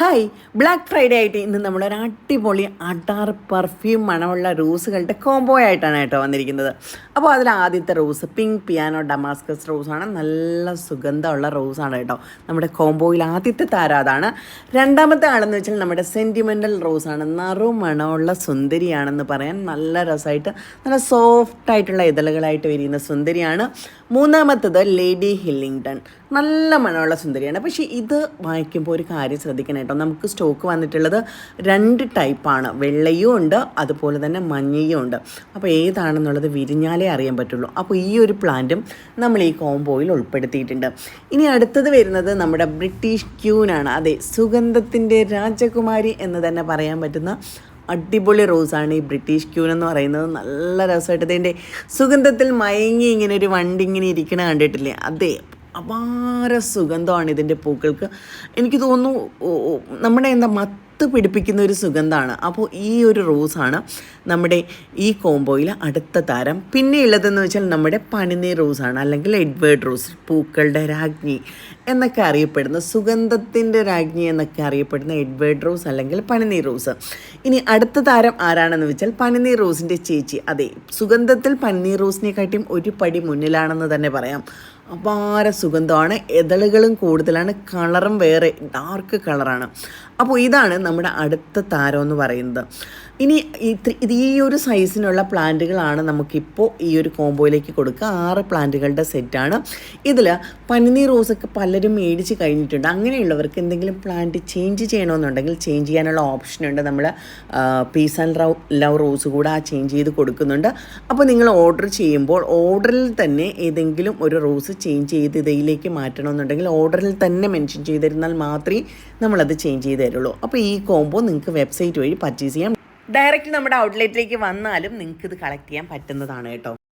Hi black Friday ആയിട്ട് ഇന്ന് നമ്മളൊരു അടിപൊളി അടാർ പെർഫ്യൂം മണമുള്ള റോസുകളുടെ കോംബോ ആയിട്ടാണ് കേട്ടോ വന്നിരിക്കുന്നത്. അപ്പോൾ അതിൽ ആദ്യത്തെ റോസ് പിങ്ക് പിയാനോ ഡമാസ്കസ് റോസാണ് നല്ല സുഗന്ധമുള്ള റോസാണ് കേട്ടോ. നമ്മുടെ കോംബോയിൽ ആദ്യത്തെ താരം അതാണ്. രണ്ടാമത്തെ ആളെന്ന് വെച്ചാൽ നമ്മുടെ സെന്റിമെന്റൽ റോസാണ് നറു മണമുള്ള സുന്ദരിയാണെന്ന് പറയാൻ നല്ല രസമായിട്ട് നല്ല സോഫ്റ്റ് ആയിട്ടുള്ള ഇതളുകളായിട്ട് വരുന്ന സുന്ദരിയാണ്. മൂന്നാമത്തത് ലേഡി ഹില്ലിങ്ടൺ നല്ല മണമുള്ള സുന്ദരിയാണ്. പക്ഷേ ഇത് വായിക്കുമ്പോൾ ഒരു കാര്യം ശ്രദ്ധിക്കണം കേട്ടോ. നമുക്ക് സ്റ്റോക്ക് വന്നിട്ടുള്ളത് രണ്ട് ടൈപ്പാണ് വെള്ളയും ഉണ്ട് അതുപോലെ തന്നെ മഞ്ഞയും ഉണ്ട്. അപ്പോൾ ഏതാണെന്നുള്ളത് വിരിഞ്ഞാലേ അറിയാൻ പറ്റുള്ളൂ. അപ്പോൾ ഈ ഒരു പ്ലാന്റും നമ്മൾ ഈ കോംബോയിൽ ഉൾപ്പെടുത്തിയിട്ടുണ്ട്. ഇനി അടുത്തത് വരുന്നത് നമ്മുടെ ബ്രിട്ടീഷ് ക്യൂനാണ് അതെ സുഗന്ധത്തിന്റെ രാജകുമാരി എന്ന് തന്നെ പറയാൻ പറ്റുന്ന അടിപൊളി റോസാണ് ഈ ബ്രിട്ടീഷ് ക്യൂൻ എന്ന് പറയുന്നത്. നല്ല രസമായിട്ട് ഇതിന്റെ സുഗന്ധത്തിൽ മയങ്ങി ഇങ്ങനെ ഒരു വണ്ടി ഇങ്ങനെ ഇരിക്കണ കണ്ടിട്ടില്ലേ? അതെ അപാര സുഗന്ധമാണ് ഇതിന്റെ പൂക്കൾക്ക്. എനിക്ക് തോന്നുന്നു നമ്മുടെ എന്താ മത്ത് പിടിപ്പിക്കുന്ന ഒരു സുഗന്ധമാണ്. അപ്പോൾ ഈ ഒരു റോസാണ് നമ്മുടെ ഈ കോംബോയിൽ അടുത്ത താരം. പിന്നെ ഉള്ളതെന്ന് വെച്ചാൽ നമ്മുടെ പണിനീർ റോസാണ് അല്ലെങ്കിൽ എഡ്വേർഡ് റോസ് പൂക്കളുടെ രാജ്ഞി എന്നൊക്കെ അറിയപ്പെടുന്ന സുഗന്ധത്തിന്റെ രാജ്ഞി എന്നൊക്കെ അറിയപ്പെടുന്ന എഡ്വേർഡ് റോസ് അല്ലെങ്കിൽ പനിനീർ റോസ്. ഇനി അടുത്ത താരം ആരാണെന്ന് വെച്ചാൽ പനിനീർ റോസിന്റെ ചേച്ചി. അതെ സുഗന്ധത്തിൽ പനിനീർ റോസിനെക്കാട്ടിയും ഒരു പടി മുന്നിലാണെന്ന് തന്നെ പറയാം. അപാര സുഗന്ധമാണ്. ഇതളുകളും കൂടുതലാണ്. കളറും വേറെ ഡാർക്ക് കളറാണ് അപ്പോൾ ഇതാണ് നമ്മുടെ അടുത്ത താരം എന്ന് പറയുന്നത്. ഇനി ഇത് ഈ ഒരു സൈസിനുള്ള പ്ലാന്റുകളാണ് നമുക്കിപ്പോൾ ഈ ഒരു കോംബോയിലേക്ക് കൊടുക്കുക. ആറ് പ്ലാന്റുകളുടെ സെറ്റാണ് ഇതിൽ പനിനീർ റോസൊക്കെ പലരും മേടിച്ച് കഴിഞ്ഞിട്ടുണ്ട്. അങ്ങനെയുള്ളവർക്ക് എന്തെങ്കിലും പ്ലാന്റ് ചേഞ്ച് ചെയ്യണമെന്നുണ്ടെങ്കിൽ ചേഞ്ച് ചെയ്യാനുള്ള ഓപ്ഷൻ ഉണ്ട്. നമ്മൾ peace and love love rose കൂടെ ആ ചേഞ്ച് ചെയ്ത് കൊടുക്കുന്നുണ്ട്. അപ്പോൾ നിങ്ങൾ ഓർഡർ ചെയ്യുമ്പോൾ ഓർഡറിൽ തന്നെ ഏതെങ്കിലും ഒരു റോസ് ചേഞ്ച് ചെയ്ത് ഇതിലേക്ക് മാറ്റണമെന്നുണ്ടെങ്കിൽ ഓർഡറിൽ തന്നെ മെൻഷൻ ചെയ്തിരുന്നാൽ മാത്രമേ നമ്മളത് ചേഞ്ച് ചെയ്ത് തരുള്ളൂ. അപ്പോൾ ഈ കോംബോ നിങ്ങൾക്ക് വെബ്സൈറ്റ് വഴി പർച്ചേസ് ചെയ്യാം ഡയറക്റ്റ് നമ്മുടെ ഔട്ട്ലെറ്റിലേക്ക് വന്നാലും നിങ്ങൾക്ക് ഇത് കളക്ട് ചെയ്യാൻ പറ്റുന്നതാണ് കേട്ടോ.